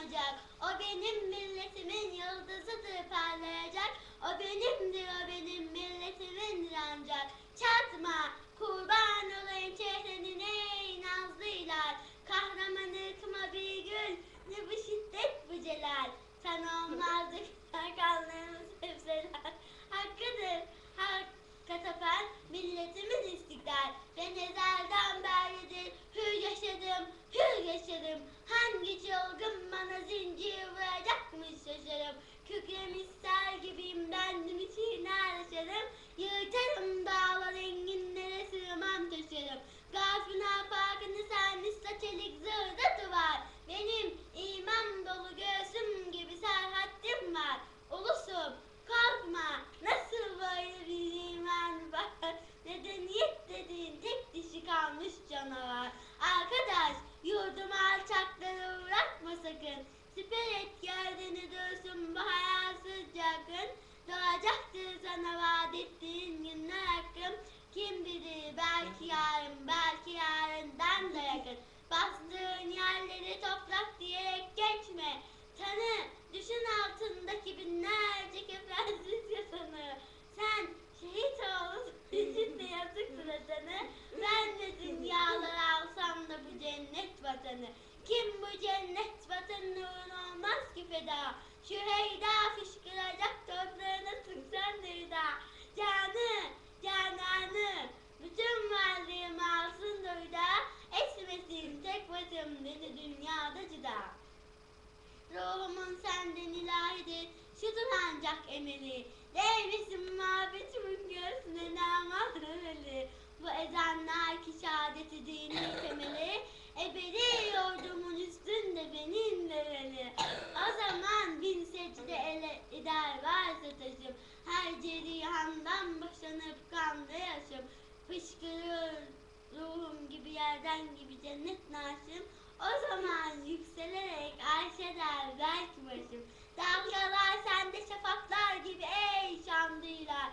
yanacak. O benim milletimin yıldızıdır parlayacak. O benimdir o benim milletimindir ancak. Çatma kurban. Zincir vuracakmış şaşarım. Kükremiş sel gibiyim bendim içine yaşarım. Yırtarım dağlar enginlere sığmam taşırım. Gafın afakını sarmışsa çelik zırdatı var. Benim iman dolu göğsüm gibi serhattim var. Ulusum korkma nasıl böyle bir iman var. Medeniyet dediğin tek dişi kalmış canavar. Arkadaş yurdum alçakları Bastığın yerleri toprak diyerek geçme. Tanı düşün altındaki binlerce kefensiz yatanı. Sen şehit oğlusun içinde yazık suratını. Ben de dünyalar alsam da bu cennet vatanı. Kim bu cennet vatanı uğruna olmaz ki feda. Şu heyda fışkıracak toprağına sıksan da Canı, Vatanım beni dünyada cida. Ruhumun senden ilahidir, şudur ancak emeli. Değmesin muhabbetimin göğsüne namat ömeli. Bu ezanlar ki şehadeti dinin temeli. Ebedi yordumun üstünde benim vereli. O zaman bin secde ele eder varsa taşım. Her cerihandan boşanıp kandı yaşım. Fışkırır ruhum gibi yerden gibi cennet naşım. O zaman yükselerek Ayşe der belki başım. Dalgalar sende şafaklar gibi ey şamdıylar.